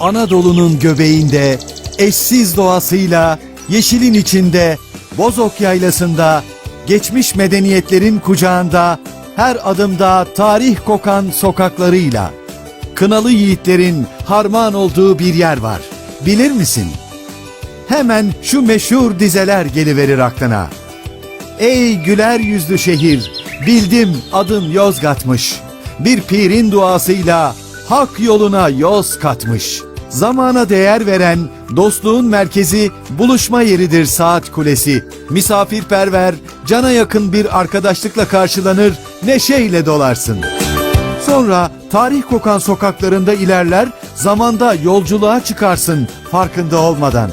Anadolu'nun göbeğinde, eşsiz doğasıyla, yeşilin içinde, Bozok Yaylası'nda, geçmiş medeniyetlerin kucağında, her adımda tarih kokan sokaklarıyla, kınalı yiğitlerin harman olduğu bir yer var. Bilir misin? Hemen şu meşhur dizeler geliverir aklına. Ey güler yüzlü şehir, bildim adın Yozgat'mış. Bir pirin duasıyla hak yoluna yoz katmış. Zamana değer veren, dostluğun merkezi, buluşma yeridir saat kulesi. Misafirperver, cana yakın bir arkadaşlıkla karşılanır, neşeyle dolarsın. Sonra tarih kokan sokaklarında ilerler, zamanda yolculuğa çıkarsın farkında olmadan.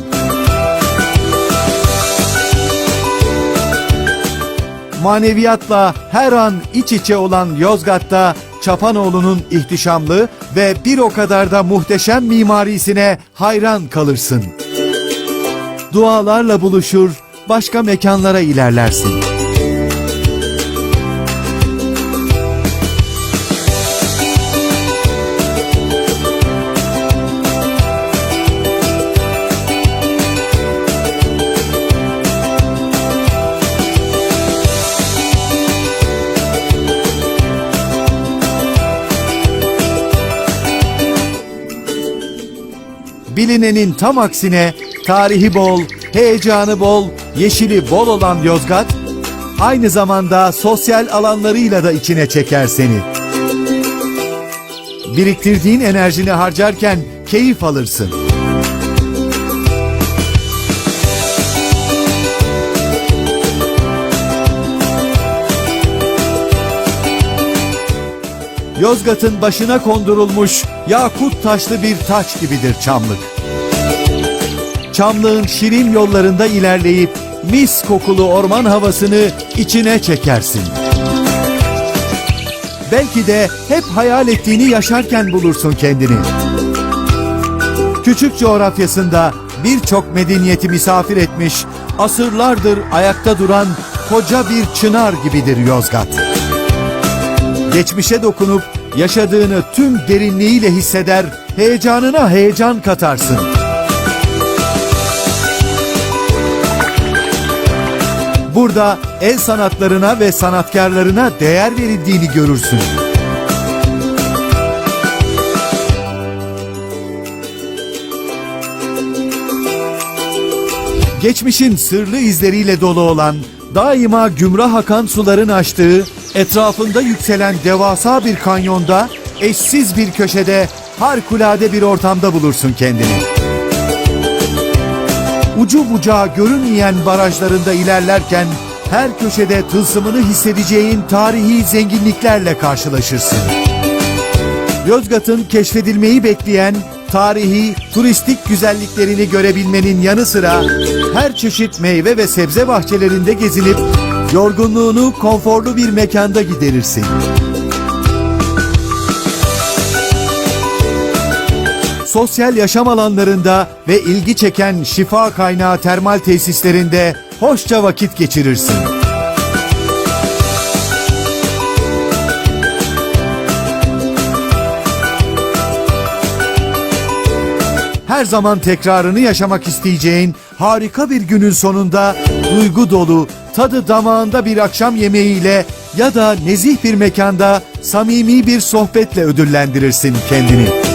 maneviyatla her an iç içe olan Yozgat'ta Çapanoğlu'nun ihtişamlı ve bir o kadar da muhteşem mimarisine hayran kalırsın. Dualarla buluşur, başka mekanlara ilerlersin. Bilinenin tam aksine tarihi bol, heyecanı bol, yeşili bol olan Yozgat, aynı zamanda sosyal alanlarıyla da içine çeker seni. Biriktirdiğin enerjini harcarken keyif alırsın. Yozgat'ın başına kondurulmuş yakut taşlı bir taç gibidir Çamlık. Çamlığın şirin yollarında ilerleyip mis kokulu orman havasını içine çekersin. Belki de hep hayal ettiğini yaşarken bulursun kendini. Küçük coğrafyasında birçok medeniyeti misafir etmiş, asırlardır ayakta duran koca bir çınar gibidir Yozgat geçmişe dokunup yaşadığını tüm derinliğiyle hisseder, heyecanına heyecan katarsın. Burada el sanatlarına ve sanatkarlarına değer verildiğini görürsün. geçmişin sırlı izleriyle dolu olan, daima gümrah akan suların açtığı, etrafında yükselen devasa bir kanyonda, eşsiz bir köşede, harikulade bir ortamda bulursun kendini. Ucu bucağı görünmeyen barajlarında ilerlerken, her köşede tılsımını hissedeceğin tarihi zenginliklerle karşılaşırsın. Yozgat'ın keşfedilmeyi bekleyen tarihi, turistik güzelliklerini görebilmenin yanı sıra her çeşit meyve ve sebze bahçelerinde gezinip yorgunluğunu konforlu bir mekanda giderirsin. Sosyal yaşam alanlarında ve ilgi çeken şifa kaynağı termal tesislerinde hoşça vakit geçirirsin. her zaman tekrarını yaşamak isteyeceğin harika bir günün sonunda duygu dolu, tadı damağında bir akşam yemeğiyle ya da nezih bir mekanda samimi bir sohbetle ödüllendirirsin kendini.